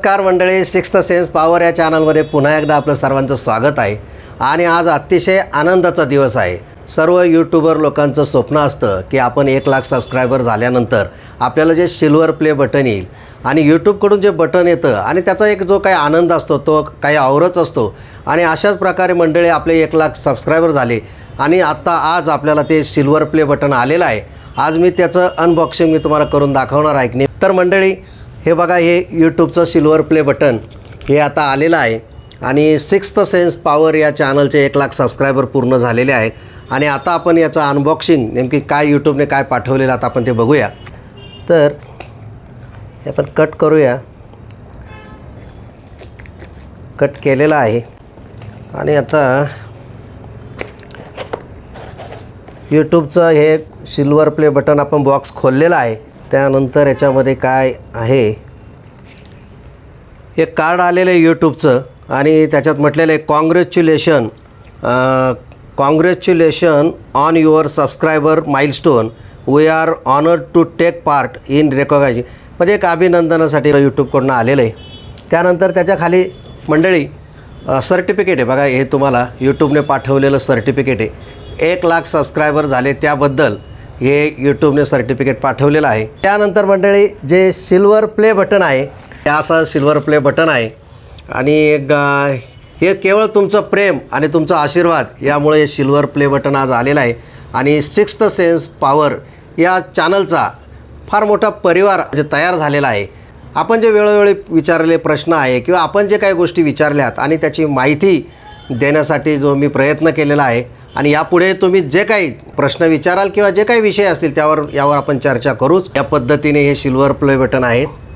नमस्कार मंडळी sixth sense power या चॅनलमध्ये पुन्हा एकदा आपलं सर्वांचं स्वागत आहे. आणि आज अतिशय आनंदाचा दिवस आहे. सर्व यूट्यूबर लोकांचं स्वप्न असतं की आपण एक लाख सबस्क्रायबर झाल्यानंतर आपल्याला जे सिल्वर प्ले बटन येईल. आणि यूट्यूबकडून जे बटन येतं आणि त्याचा एक जो काही आनंद असतो तो काही आवरच असतो. आणि अशाच प्रकारे मंडळी आपले एक लाख सबस्क्रायबर झाले. आणि आत्ता आज आपल्याला ते सिल्वर प्ले बटन आलेलं आहे. आज मी त्याचं अनबॉक्सिंग मी तुम्हाला करून दाखवणार आहे की नाही. तर मंडळी हे बघा हे यूट्यूबचं सिल्वर प्ले बटन हे आता आलेलं आहे. आणि सिक्स्थ सेन्स पॉवर या चॅनलचे एक लाख सबस्क्रायबर पूर्ण झालेले आहेत. आणि आता आपण याचं अनबॉक्सिंग नेमकी काय यूट्यूबने काय पाठवलेलं आता आपण ते बघूया. तर हे आपण कट करूया. कट केलेलं आहे. आणि आता यूट्यूबचं हे सिल्वर प्ले बटन आपण बॉक्स खोललेलं आहे. त्यानंतर याच्यामध्ये काय आहे? हे कार्ड आलेलं आहे यूट्यूबचं आणि त्याच्यात म्हटलेलं आहे congratulation congratulation on your subscriber milestone we are honoured to take part in recognising म्हणजे एक अभिनंदनासाठी यूट्यूबकडून आलेलं आहे. त्यानंतर त्याच्याखाली मंडळी सर्टिफिकेट आहे बघा हे तुम्हाला यूट्यूबने पाठवलेलं सर्टिफिकेट आहे. एक लाख सबस्क्रायबर झाले त्याबद्दल. हे यूट्यूबने सर्टिफिकेट पाठवलेलं आहे. त्यानंतर मंडळी जे सिल्वर प्ले बटन आहे हे असं सिल्वर प्ले बटन आहे. आणि ग- हे केवळ तुमचं प्रेम आणि तुमचा आशीर्वाद यामुळे हे सिल्वर प्ले बटन आज आलेलं आहे. आणि सिक्स्थ सेन्स पॉवर या चॅनलचा फार मोठा परिवार म्हणजे तयार झालेला आहे. आपण जे वेळोवेळी विचारलेले प्रश्न आहे किंवा आपण जे काही गोष्टी विचारल्यात आणि त्याची माहिती देण्यासाठी जो मी प्रयत्न केलेला आहे आणि यापुढे तुम्ही जे काही प्रश्न विचाराल किंवा जे काही विषय असतील त्यावर यावर आपण चर्चा करूच. या पद्धतीने हे सिल्वर प्ले बटन आहे.